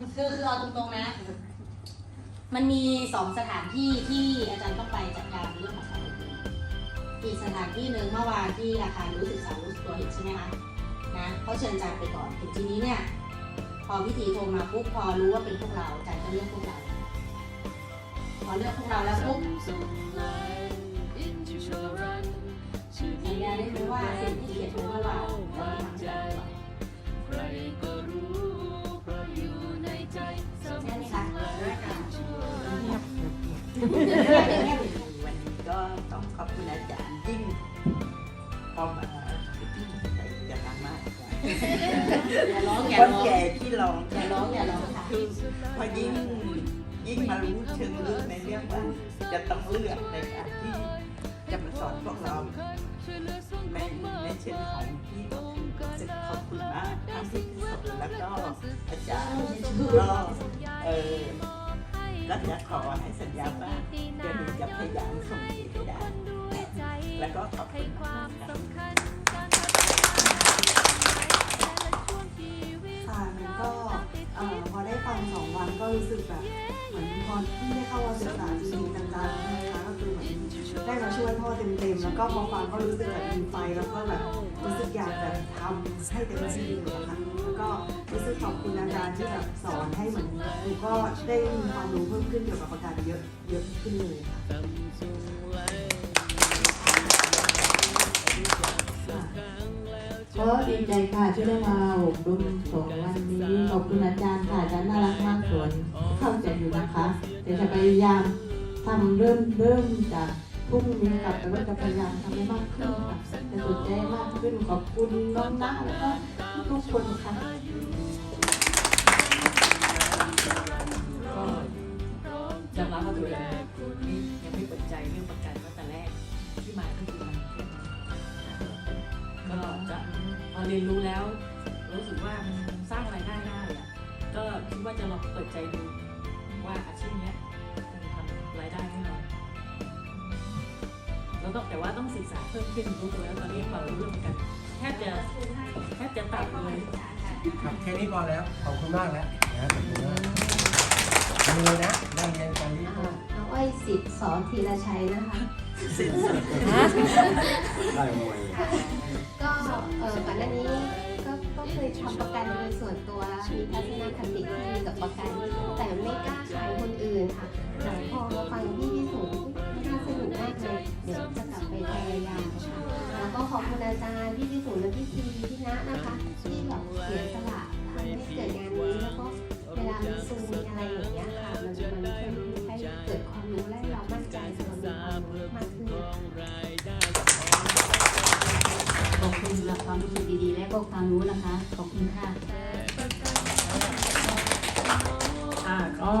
คือคือเอาตรงๆนะ มันมีสองสถานที่ที่อาจารย์ต้องไปจัดการเรื่องของความอบอุ่นอีกสถานที่หนึ่งเมื่อวานที่อาคารรู้สึกสาวรู้สึกตัวเห็นใช่ไหมคะนะเขาเชิญอาจารย์ไปก่อนถึงทีนี้เนี่ยพอพิธีโทรมาปุ๊บพอรู้ว่าเป็นพวกเราอาจารย์ก็เลือกพวกเราพอเลือกพวกเราแล้วปุ๊บสัญญาได้ไหมว่าสิ่งที่ วันนี้ก็ต้องขอบคุณอาจารย์ยิ่งพอมาใส่จะทำมากอย่าร้องอย่าคนร้องแก่ที่ร้องอย่าร้องอย่าร้องค่ะคือพอยิ่งยิ่งมารู้เชิงลึกในเรื่องว่าจะต้องเลือกในการที่จะมาสอนพวกเราในในเชิงของที่ก็คือรู้สึกขอบคุณมากทั้งที่สอนแล้วก็อาจารย์ก็เออ ก็จะขอให้สัญญาว่าเดี๋ยวหนูจะพยายามส่งเสีให้ได้ แล้วก็ขอบคุณมากค่ะค่ะมันก็เอ่อพอได้ฟังสองวันก็รู้สึกแบบเหมือนพอที่ได้เข้ามาศึกษาจริงๆจังๆนะคะก็คือเหมือนได้มาช่วยพ่อเต็มๆแล้วก็พอฟังก็รู้สึกแบบมีไฟแล้วก็แบบรู้สึกอยากจะทำให้เต็มที่เลยนะคะ ก็รู้สึกขอบคุณอาจารย์ที่แบบสอนให้เหมือนหนูก็ได้มีความรู้เพิ่มขึ้นเกี่ยวกับประการเยอะเยอะขึ้นเลยค่ะก็ดีใจค่ะที่ได้มาอบรมสองวันนี้ขอบคุณอาจารย์ค่ะอาจารย์น่ารักมากสอนเข้าใจอยู่นะคะแต่จะพยายามทำเริ่มเริ่มจาก พรุ่งนี้กลับแต่ว่าจะพยายามทำให้มากขึ้นค่ะจะสนใจมากขึ้นขอบคุณน้องนักแล้วก็ทุกคนค่ะก็ยอมรับว่าตัวเองยังไม่เปิดใจเรื่องประกันตั้งแต่แรกที่มาก็คือมันก็จะพอเรียนรู้แล้ว รู้สึกว่ามันสร้างรายได้ได้อะก็คิดว่าจะลองเปิดใจดู แล้วต้องแต่ว่าต้องศึกษาเพิ่มขึ้นรู้ตัวแล้วตอนนี้เรารู้เรื่องประกันแทบจะแทบจะตัดเลยครับแค่นี้พอแล้วขอบคุณมากแล้วนะขอบคุณมากทำเลยนะนั่งเรียนกันนี้อ่าน้องอ้อยสิทธิ์สอนธีรชัยนะคะสิ้นสุดได้มวยก็เออก่อนหน้านี้ก็ก็เคยทำประกันโดยส่วนตัวมีทัศนคติที่ดีกับประกัน แต่ไม่กล้าขายคนอื่นค่ะแต่พอมาฟังพี่ ดี๋ยวจะกลับไปพยายามค่ะแล้วก็ขอบคุณอาจารย์พี่พิสุทธิ์และพี่ทีพี่ณนะคะ ที่แบบเสียสละทำให้เกิดงานนี้แล้วก็เวลามีซูมมีอะไรอย่างเงี้ยค่ะมันมันช่วยให้เกิดความรู้และเรามั่นใจในเรามีความรู้มากขึ้นขอบคุณสำหรับความรู้สึกดีๆ และก็ความรู้นะคะ ขอบคุณค่ะค่ะก็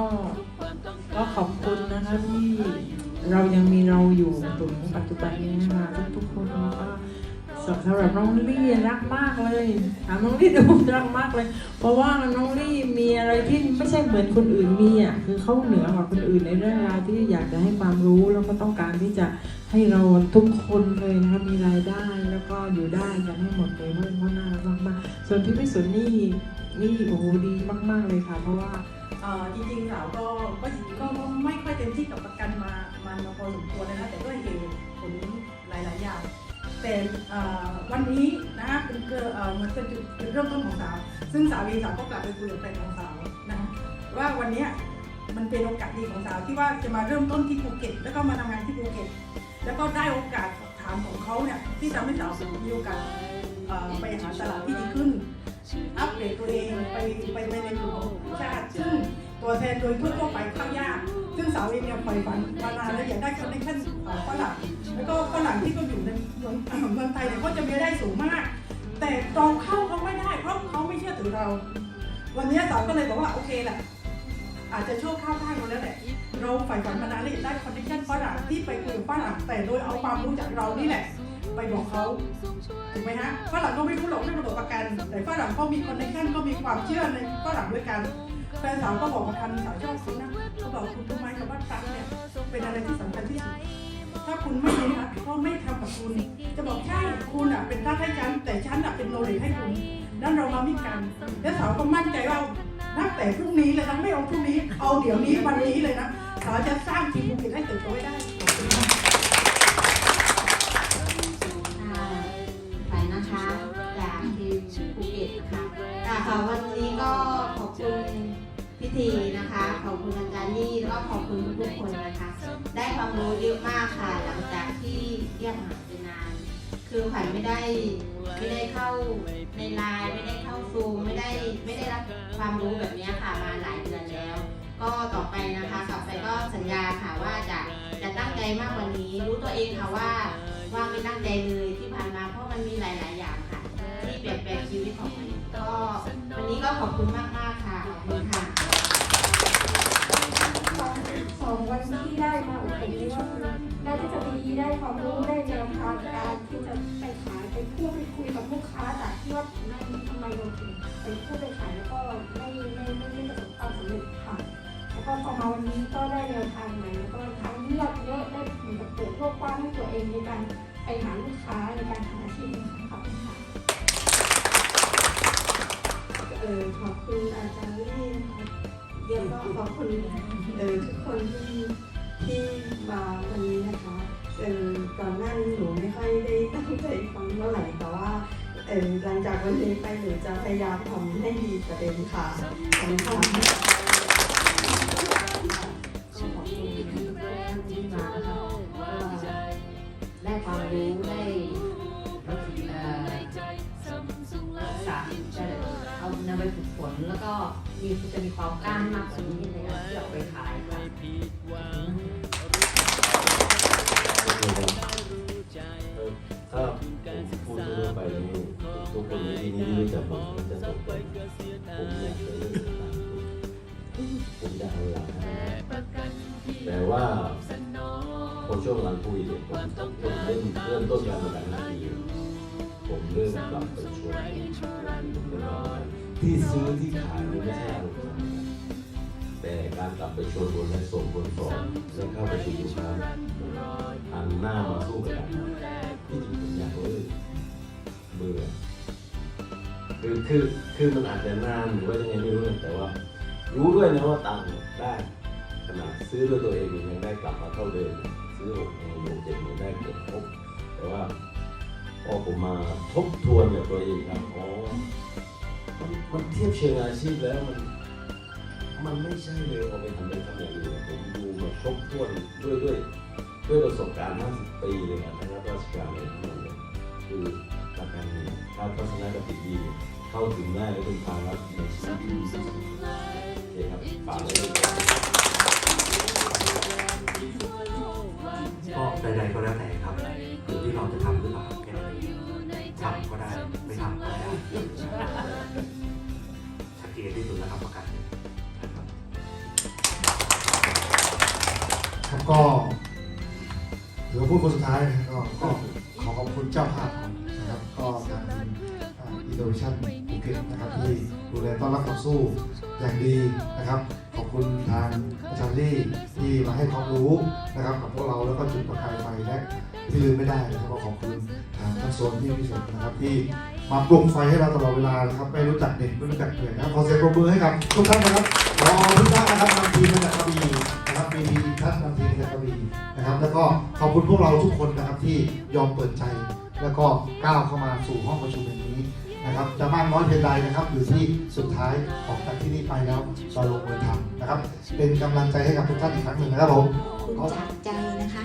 ก็ขอบคุณนะคะที่ เรายังมีเราอยู่ถึงปัจจุบันนี้นะคะทุกๆคนก็สำหรับน้องลี่รักมากเลยถามน้องลี่ดูรักมากเลย เพราะว่าน้องลี่มีอะไรที่ไม่ใช่เหมือนคนอื่นมีอะคือเขาเหนือกว่าคนอื่นในเรื่องราวที่อยากจะให้ความรู้แล้วก็ต้องการที่จะให้เราทุกคนเลยนะคะมีรายได้แล้วก็อยู่ได้กันให้หมดเลยเพราะว่าน่ารักมากๆส่วนพี่พิสุนี่นี่โอ้โหดีมาก ๆเลยค่ะ เพราะว่าจริงๆสาวก็ก็ก็ก็ไม่ค่อยเต็มที่กับประกันมา มันมาพอสมควรนะคะแต่ด้วยเหตุผลหลาย ๆ อย่าง แต่วันนี้นะคะเป็นเกิดเอ่อเหมือนเป็นจุดเป็นเริ่มต้นของสาว ซึ่งสาวเองสาวก็กลับไปคุยกับแฟนของสาวนะคะว่าวันนี้มันเป็นโอกาสดีของสาวที่ว่าจะมาเริ่มต้นที่ภูเก็ต แล้วก็มาทำงานที่ภูเก็ต แล้วก็ได้โอกาสฐานของเขาเนี่ยที่ทำให้สาวมีโอกาสไปหาตลาดที่ดีขึ้น อัปเดตตัวเองไปไปไปในกลุ่มของชาติซึ่ง ตัวแทนโดยทั่วๆไปเข้ายาก ซึ่งสาวเองเนี่ยใฝ่ฝันมานานแล้วอยากได้คอนเนคชั่นฝรั่งแล้วก็ฝรั่งที่เขาอยู่ในเมืองไทยเนี่ยเขาจะมีได้สูงมาก แต่เราเข้าเขาไม่ได้เพราะเขาไม่เชื่อถือเรา วันนี้สาวก็เลยบอกว่าโอเคแหละอาจจะชั่วข้าวข้างเราแล้วแหละ เราใฝ่ฝันมานานแล้วอยากได้คอนเนคชั่นฝรั่งที่ไปคุยกับฝรั่งแต่โดยเอาความรู้จากเรานี่แหละไปบอกเขาถูกไหมฮะฝรั่งก็ไม่รู้หรอกเรื่องระบบประกัน แต่ฝรั่งเขามีคอนเนคชั่นก็มีความเชื่อในฝรั่งด้วยกัน แฟนสาวก็บอกว่าคันสาวชอบเขานะเขาบอกคุณรู้ไหมคำว่าตั๊กเนี่ยเป็นอะไรที่สำคัญที่สุดถ้าคุณไม่รู้นะเขาไม่ทำกับคุณ จะบอกใช่คุณอะเป็นตั๊กให้ฉันแต่ฉันอะเป็นโนเลให้คุณนั่นเรามามิกัน แล้วสาวก็มั่นใจว่านับแต่พรุ่งนี้เลยนะไม่เอาพรุ่งนี้เอาเดี๋ยวนี้วันนี้เลยนะเราจะสร้างทีมภูเก็ตให้เติบโตได้ขอบคุณมากไปนะคะจากทีมภูเก็ตนะคะค่ะค่ะ ธีนะคะขอบคุณอาจารย์ลี่แล้วก็ขอบคุณทุกๆคนนะคะ ได้ความรู้เยอะมากค่ะ หลังจากที่เรียกหาไปนาน คือขวัญไม่ได้ไม่ได้เข้าในไลน์ไม่ได้เข้าซูมไม่ได้ไม่ได้รับความรู้แบบนี้ค่ะมาหลายเดือนแล้ว ก็ต่อไปนะคะต่อไปก็สัญญาค่ะว่าจะจะตั้งใจมากกว่านี้ รู้ตัวเองค่ะว่าว่าไม่ตั้งใจเลยที่ผ่านมาเพราะมันมีหลาย ๆ อย่างค่ะ ที่เปลี่ยนแปลงชีวิตของมันก็วันนี้ก็ขอบคุณมาก ๆ ค่ะขอบคุณค่ะ คือได้ทฤษฎีได้ความรู้ได้แนวทางการที่จะไปขายไปพูดไปคุยกับลูกค้าจากที่ว่าไม่ทำไมเราถึงไปพูดไปขายแล้วก็ไม่ไม่ไม่ไม่ประสบความสำเร็จค่ะแล้วก็พอมาวันนี้ก็ได้แนวทางใหม่แล้วก็ทางเลือกเยอะได้เหมือนกับเปิดโลกกว้างให้ตัวเองในการไปหาลูกค้าในการหาอาชีพขอบคุณค่ะเออขอบคุณอาจารย์ลี่นเดี๋ยวก็ขอบคุณเออทุกคนที่ หลังจากวันนี้ไปหนูจะพยายามทำให้ดีกว่าเดิมค่ะขอบคุณค่ะ ผมอยากจะเลิกทำผมจะเอาหลังให้แต่ว่าพอช่วงหลังคุยเนี่ยผมผมเริ่มเริ่มต้นการทำงานหน้าที่ผมเริ่มกลับไปช่ว่าที่ซื้อที่ขายมันไม่ใช่อารมณ์ของผมแต่การกลับไปชวนคนและส่งคนสอนและเข้าไปสู่ลูกค้า คือคือคือมันอาจจะนานหรือว่ายังไงไม่รู้นะแต่ว่า รู้ด้วยนะว่าตังค์ได้ขนาดซื้อด้วยตัวเองยังได้กลับมาเท่าเดิมซื้อหกหมื่นหกเจ็ดหมื่นได้เกือบครบแต่ว่าพอผมมาทบทวนกับตัวเองครับอ๋อมันมันเทียบเชิงอาชีพแล้วมันมันไม่ใช่เลยเอาไปทำเป็นทำอย่างอื่นผมดูมาครบถ้วนด้วยด้วยด้วยประสบการณ์ 50 ปีเลยนะทั้งรับราชการเลยทั้งหมดเลยคือ กันเนี่ยถ้าทัศนคติดีเข้าถึงได้และเป็นทางลัดในชีวิตที่ดีสุดโอเคครับฝากไว้ด้วยครับก็ใดๆก็แล้วแต่ครับอยู่ที่เราจะทำหรือเปล่าแค่นั้นเองทำก็ได้ไม่ทำก็ได้ชัดเจนที่สุดแล้วครับประกันนะครับครับก็ถือว่าพูดคนสุดท้ายนะครับ นะครับกับพวกเราแล้วก็จุดประกายไฟและที่ลืมไม่ได้นะครับก็ขอบคุณทางท่านโซนที่พิเศษนะครับที่มาปลุกไฟให้เราตลอดเวลานะครับไม่รู้จักเด็กไม่รู้จักเหนื่อยนะครับขอเสียงปรบมือให้กับทุกท่านนะครับรอทุกท่านนะครับนำทีมมาจากกระบี่นะครับมีทีมท่านนำทีมมาจากกระบี่นะครับ แล้วก็ขอบคุณพวกเราทุกคนนะครับที่ยอมเปิดใจ แล้วก็ก้าวเข้ามาสู่ห้องประชุมแห่งนี้นะครับจะมากน้อยเพียงใดนะครับอยู่ที่สุดท้ายออกจากที่นี่ไปแล้วเราลงมือทำนะครับ เป็นกำลังใจให้กับทุกท่านอีกครั้งหนึ่งนะครับผม คุณจากใจนะคะ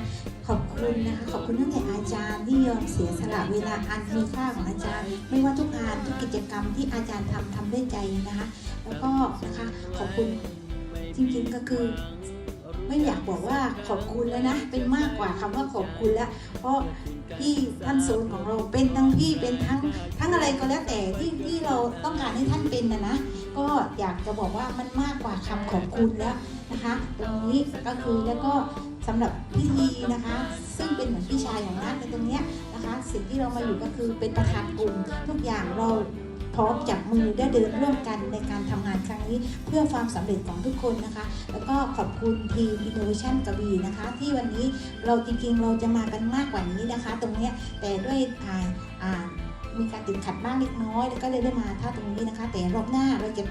ขอบคุณนะคะ ขอบคุณตั้งแต่อาจารย์ที่ยอมเสียสละเวลาอันมีค่าของอาจารย์ ไม่ว่าทุกงานทุกกิจกรรมที่อาจารย์ทำทำด้วยใจนะคะ แล้วก็นะคะขอบคุณจริงๆก็คือ ไม่อยากบอกว่าขอบคุณแล้วนะ เป็นมากกว่าคำว่าขอบคุณแล้ว เพราะพี่ท่านโซนของเราเป็นทั้งพี่เป็นทั้งทั้งอะไรก็แล้วแต่ที่ที่เราต้องการให้ท่านเป็นนะนะก็อยากจะบอกว่ามันมากกว่าคำขอบคุณแล้ว นะคะตรงนี้ก็คือแล้วก็สำหรับพิธีนะคะ ซึ่งเป็นเหมือนพี่ชายของนัทในตรงนี้นะคะ สิ่งที่เรามาอยู่ก็คือเป็นประธานกลุ่มทุกอย่างเราพร้อมจับมือได้เดินร่วมกันในการทำงานครั้งนี้ เพื่อความสำเร็จของทุกคนนะคะ แล้วก็ขอบคุณทีม Innovation กระบี่นะคะ ที่วันนี้เราจริงๆ เราจะมากันมากกว่านี้นะคะ ตรงนี้แต่ด้วยอ่าอ่ามีการติดขัดบ้างเล็กน้อย แล้วก็เลยได้มาท่าตรงนี้นะคะ แต่รอบหน้าเราจะ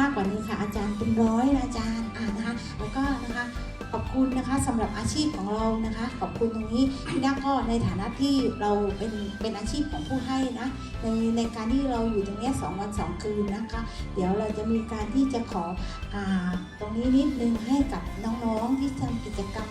มากกว่านี้ค่ะ อาจารย์เป็นร้อยอาจารย์อ่านะคะ แล้วก็นะคะขอบคุณนะคะสำหรับอาชีพของเรานะคะ ขอบคุณตรงนี้พี่นักก็ในฐานะที่เราเป็นเป็นอาชีพของผู้ให้นะในในการที่เราอยู่ตรงนี้สองวันสองคืนนะคะ เดี๋ยวเราจะมีการที่จะขออ่าตรงนี้นิดนึงให้กับน้องๆที่ทำกิจกรรม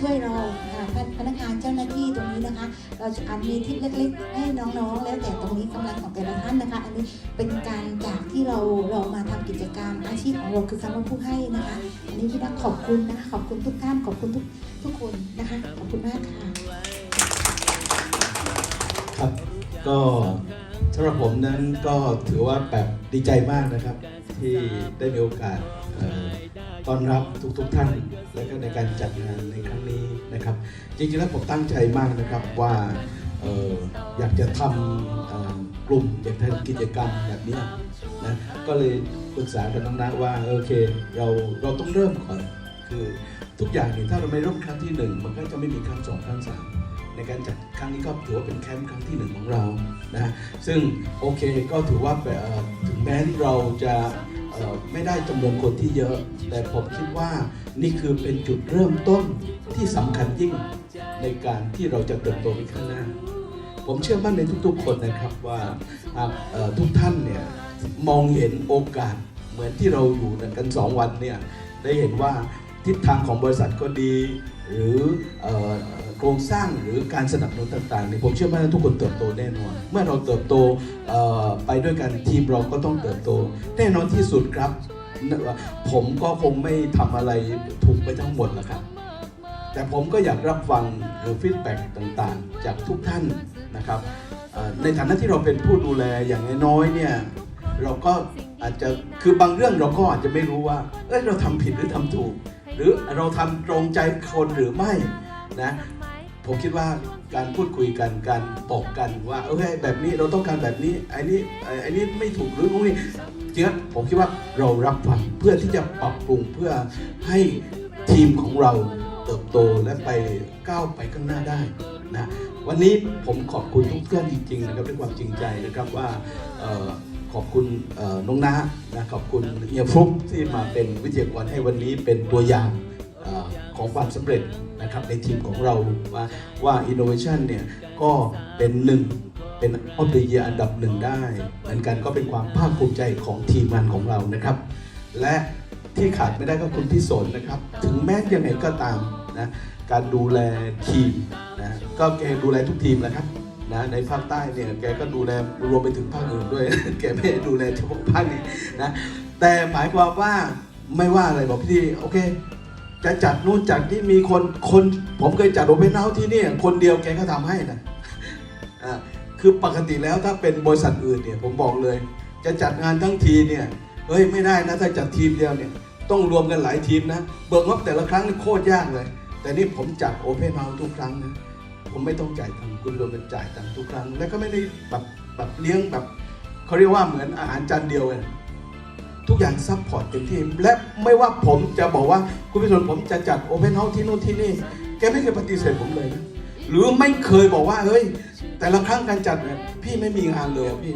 ช่วยเราอ่าพนักงานเจ้าหน้าที่ตรงนี้นะคะ เราจะอาจมีทิปเล็กๆ ให้น้องๆ แล้วแต่ตรงนี้กำลังของแต่ละท่านนะคะ อันนี้เป็นการจากที่เราเรามาทำกิจกรรมอาชีพของเราคือคำว่าผู้ให้นะคะ อันนี้พี่นักขอบคุณนะคะขอบคุณทุกท่านขอบคุณทุกทุกคนนะคะขอบคุณมากค่ะครับก็สำหรับผมนั้นก็ถือว่าแบบดีใจมากนะครับ ที่ได้มีโอกาสเต้อนรับทุกๆทท่าน และก็ในการจัดงานในครั้งนี้นะครับ จริงๆแล้วผมตั้งใจมากนะครับว่าอออยากจะทำกลุ่มอยากทำกิจกรรมแบบนี้นะก็เลยปรึกษากับน้องนะว่าโอเคเราเราต้องเริ่มก่อนคือทุกอย่างเนี่ยถ้าเราไม่เริ่มครั้งที่หนึ่งมันก็จะไม่มีครั้งสองครั้งสาม ในการจัดครั้งนี้ก็ถือว่าเป็นแคมป์ครั้งที่หนึ่งของเรานะซึ่งโอเคก็ถือว่าถึงแม้เราจะไม่ได้จำนวนคนที่เยอะ แต่ผมคิดว่านี่คือเป็นจุดเริ่มต้นที่สำคัญยิ่งในการที่เราจะเติบโตไปข้างหน้า ผมเชื่อมั่นในทุกๆ คนนะครับว่าทุกท่านเนี่ยมองเห็นโอกาสเหมือนที่เราอยู่กันสองวันเนี่ยได้เห็นว่าทิศทางของบริษัทก็ดี หรืออโครงสร้างหรือการสนับสนุนต่างๆเนี่ยผมเชื่อมั่นว่าทุกคนเติบโตแน่นอน เมื่อเราเติบโตไปด้วยกันทีมเราก็ต้องเติบโต แน่นอนที่สุดครับ ผมก็คงไม่ทำอะไรถูกไปทั้งหมดหรอกครับ แต่ผมก็อยากรับฟังหรือฟีดแบ็กต่างๆ จากทุกท่านนะครับในฐานะที่เราเป็นผู้ดูแลอย่างน้อยๆเนี่ยเราก็อาจจะคือบางเรื่องเราก็อาจจะไม่รู้ว่าเอ้ยเราทำผิดหรือทำถูก หรือเราทำตรงใจคนหรือไม่นะผมคิดว่าการพูดคุยกันการบอกกันว่าเออแบบนี้เราต้องการแบบนี้ไอ้นี้ไอ้นี้ไม่ถูกหรือตรงนี้จริงๆผมคิดว่าเรารับฟังเพื่อที่จะปรับปรุงเพื่อให้ทีมของเราเติบโตและไปก้าวไปข้างหน้าได้นะวันนี้ผมขอบคุณทุกเพื่อนจริงๆนะครับด้วยความจริงใจนะครับว่า ขอบคุณน้องนานะขอบคุณเอียฟลุกที่มาเป็นวิทยากรให้วันนี้เป็นตัวอย่างอของความสำเร็จนะครับในทีมของเราว่าว่า Innovation เนี่ยก็เป็นหนึ่งเป็นออฟเด e เ e ียอันดับหนึ่งได้ เหมือนกันก็เป็นความภาคภูมิใจของทีมงานของเรานะครับ และที่ขาดไม่ได้ก็คุณพี่สนนะครับ ถึงแม้ยังไงก็ตามนะการดูแลทีมนะก็แกดูแลทุกทีมนะครับ นะในภาคใต้เนี่ยแกก็ดูแลรวมไปถึงภาคอื่นด้วย แกไม่ได้ดูแลเฉพาะภาคนี้นะแต่หมายความว่าไม่ว่าอะไรบอกพี่โอเค จะจัดนู่นจัดที่มีคนคนผมเคยจัดโอเพนเฮาส์ที่นี่คนเดียวแกก็ทำให้นะอ่าคือปกติแล้วถ้าเป็นบริษัทอื่นเนี่ยผมบอกเลย จะจัดงานทั้งทีเนี่ยเฮ้ยไม่ได้นะถ้าจัดทีมเดียวเนี่ยต้องรวมกันหลายทีมนะเบิกงบแต่ละครั้งนี่โคตรยากเลย แต่นี่ผมจัดโอเพนเฮาส์ทุกครั้งนะ ผมไม่ต้องจ่ายตังค์คุณรวมกันจ่ายตังค์ทุกครั้ง แล้วก็ไม่ได้แบบแบบเลี้ยงแบบเขาเรียกว่าเหมือนอาหารจานเดียวเลยทุกอย่างซัพพอร์ตเต็มที่และไม่ว่าผมจะบอกว่าคุณพิสุผมจะจัดโอเพนเฮาส์ที่นู่นที่นี่ แกไม่เคยปฏิเสธผมเลยนะหรือไม่เคยบอกว่าเฮ้ย แต่ละครั้งการจัดเนี่ยพี่ไม่มีงานเลยพี่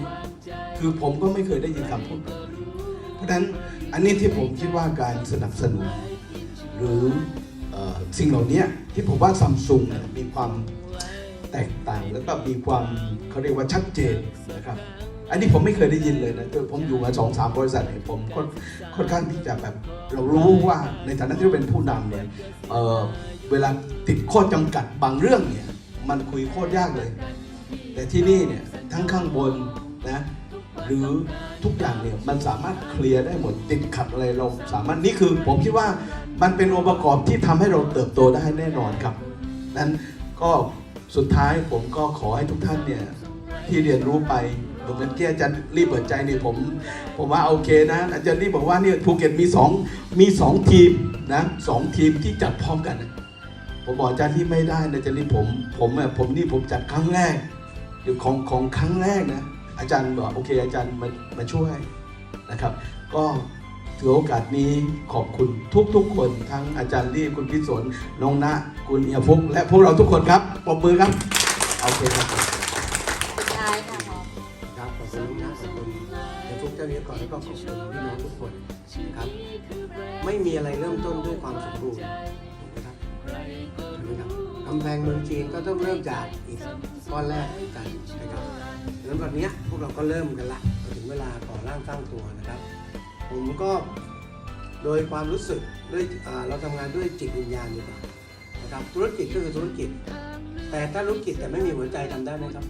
คือผมก็ไม่เคยได้ยินคำพูดแบบนี้เพราะฉะนั้นอันนี้ที่ผมคิดว่าการสนับสนุน หรือ สิ่งเหล่านี้ที่ผมว่าซัมซุงมีความแตกต่างแล้วก็มีความเขาเรียกว่าชัดเจนนะครับ อันนี้ผมไม่เคยได้ยินเลยนะผมอยู่มาสองสามบริษัทเนี่ยผมค่อนค่อนข้างที่จะแบบเรารู้ว่าในฐานะที่เราเป็นผู้นำเนี่ยเเวลาติดข้อจำกัดบางเรื่องเนี่ยมันคุยโคตรยากเลย แต่ที่นี่เนี่ยทั้งข้างบนนะหรือทุกอย่างเนี่ยมันสามารถเคลียร์ได้หมดติดขัดอะไรเราสามารถนี่คือผมคิดว่า มันเป็นองค์ประกอบที่ทำให้เราเติบโตได้แน่นอนครับ นั้นก็สุดท้ายผมก็ขอให้ทุกท่านเนี่ยที่เรียนรู้ไปเหมือนเมื่อกี้อาจารย์รีบเปิดใจเนี่ยผม ผมว่าโอเคนะ อาจารย์รีบบอกว่าเนี่ยภูเก็ตมีสองมีสองทีมนะสองทีมที่จัดพร้อมกัน ผมบอกอาจารย์ที่ไม่ได้นะอาจารย์รีบผมผมผมนี่ผมจัดครั้งแรกหรือของของครั้งแรกนะอาจารย์บอกโอเคอาจารย์มามาช่วยนะครับ ก็ ถือโอกาสนี้ขอบคุณทุกๆ คน ทั้งอาจารย์รีคุณพิศนน้องนะคุณเอียฟุกและพวกเราทุกคนครับปรบมือครับโอเคครับสุดท้ายค่ะพอครับขอบคุณน้องนะขอบคุณเดี๋ยวทุกเจ้าหนี้ก่อนแล้วก็ขอบคุณพี่น้องทุกคนนะครับ ไม่มีอะไรเริ่มต้นด้วยความสมบูรณ์ถูกไหมครับถูกไหมครับกำแพงเมืองจีนก็ต้องเริ่มจากอิฐก้อนแรกกันนะครับดังนั้นวันนี้พวกเราก็เริ่มกันละถึงเวลาก่อร่างสร้างตัวนะครับ ผมก็โดยความรู้สึกด้วยเราทำงานด้วยจิตวิญญาณดีกว่านะครับธุรกิจก็คือธุรกิจ แต่ถ้าธุรกิจแต่ไม่มีหัวใจทำได้ไหมครับ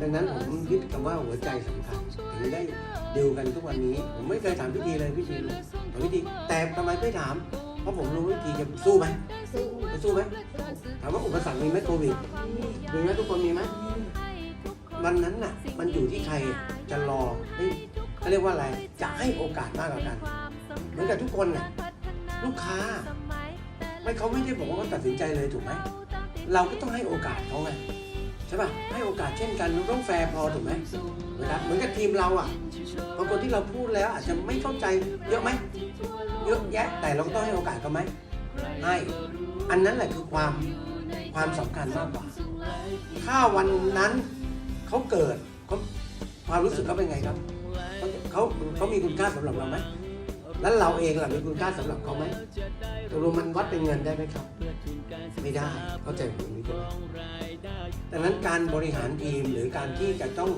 ดังนั้นผมยึดคำว่าหัวใจสำคัญถึงได้ดีลกันทุกวันนี้ ผมไม่เคยถามพิธีเลยพิธีเลยถามพิธีแต่ทำไมไม่ถาม เพราะผมรู้วิธีจะสู้ไหมจะสู้ไหมถามว่าอุปสรรคมีไหมโควิดมีไหมทุกคนมีไหมวันนั้นน่ะ มันอยู่ที่ใครจะรอ เขาเรียกว่าอะไรจะให้โอกาสมากกว่ากันเหมือนกับทุกคนน่ะลูกค้า ไม่เขาไม่ได้บอกว่าเขาตัดสินใจเลยถูกไหมเราก็ต้องให้โอกาสเขาไงใช่ป่ะให้โอกาสเช่นกันราต้องแฟร์พอถูกไหมนะครับเหมือนกับทีมเราอะบางคนที่เราพูดแล้วอาจจะไม่เข้าใจเยอะไหมเยอะแยะแต่เราต้องให้โอกาสเขาไหมให้อันนั้นแหละคือความความสำคัญมากกว่า ถ้าวันนั้นเขาเกิดเขาความรู้สึกเขาเป็นไงครับ เขาเขามีคุณค่าสำหรับเราไหมแล้วเราเองล่ะมีคุณค่าสำหรับเขาไหมตกลงมันวัดเป็นเงินได้ไหมครับ ไม่ได้เข้าใจผมนี้ใช่ไหมดังนั้นการบริหารทีมหรือการที่จะต้อง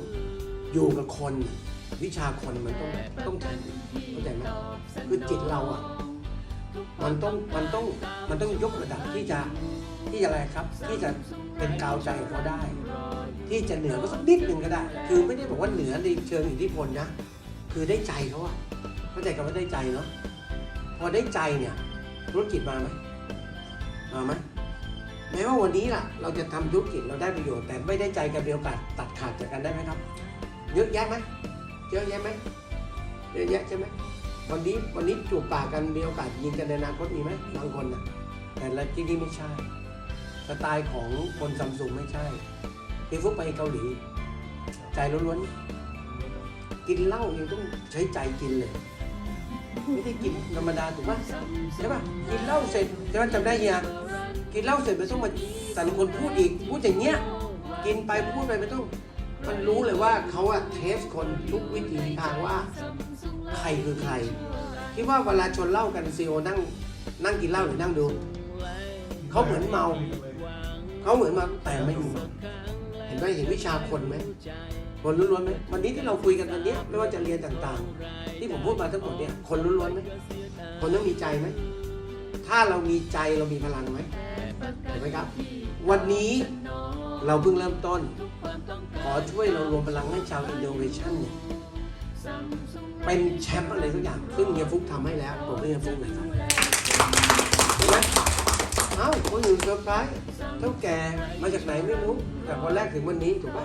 อยู่กับคน วิชาคนมันต้องต้องถึงเข้าใจไหมคือจิตเราอะมันต้องมันต้องมันต้องยกระดับที่จะที่จะอะไรครับ ที่จะเป็นกาวใจเขาได้ ที่จะเหนือก็สักนิดหนึ่งก็ได้ คือไม่ได้บอกว่าเหนือในเชิงอิทธิพลนะ คือได้ใจเขาอะเข้าใจคำว่าได้ใจเนาะพอได้ใจเนี่ยธุรกิจมาไหมมาไหมแม้ว่าวันนี้ล่ะ เราจะทำธุรกิจเราได้ประโยชน์ แต่ไม่ได้ใจกันมีโอกาสตัดขาดจากกันได้ไหมครับ เยอะแยะไหมเยอะแยะไหมเยอะแยะใช่ไหมวันนี้วันนี้จูบปากกันมีโอกาสยิงกันในอนาคตมีไหมบางคนนะแต่ละที่นี่ไม่ใช่สไตล์ของคนซัมซุงไม่ใช่พี่ฟุกไปเกาหลี ใจล้วนๆ กินเหล้ายังต้องใช้ใจกินเลย ไม่ได้กินธรรมดาถูกไหมใช่ป่ะกินเหล้าเสร็จใช่ไหมจำได้เฮียกินเหล้าเสร็จมันต้องมาแต่ละคนพูดอีกพูดอย่างเงี้ยกินไปพูดไปไม่ต้อง มันรู้เลยว่าเขาอะเทสคนทุกวิถีทางว่าใครคือใครคิดว่าเวลาชนเหล้ากันซีโอนั่งนั่งกินเหล้าหรือนั่งดูเขาเหมือนเมาเขาเหมือนมาแต่ไม่มีเห็นไหมเห็นวิชาคนไหม คนล้วนๆไหมวันนี้ที่เราคุยกันตอนนี้ไม่ว่าจะเรียนต่างๆ ที่ผมพูดมาทั้งหมดเนี่ยคนล้วนๆไหมคนต้องมีใจไหมถ้าเรามีใจเรามีพลังไหมเห็นไหมครับ วันนี้เราเพิ่งเริ่มต้น ขอช่วยเรารวมพลังให้ชาวอินโนเวชันเนี่ยเป็นแชมป์อะไรสักอย่าง ซึ่งเฮียฟุกทำให้แล้วผมเฮียฟุกหน่อยครับเห็นไหมเอ้าคนอื่นเซอร์ไพรส์เท่าแก่มาจากไหนไม่รู้ แต่พอแรกถึงวันนี้ถูกปะ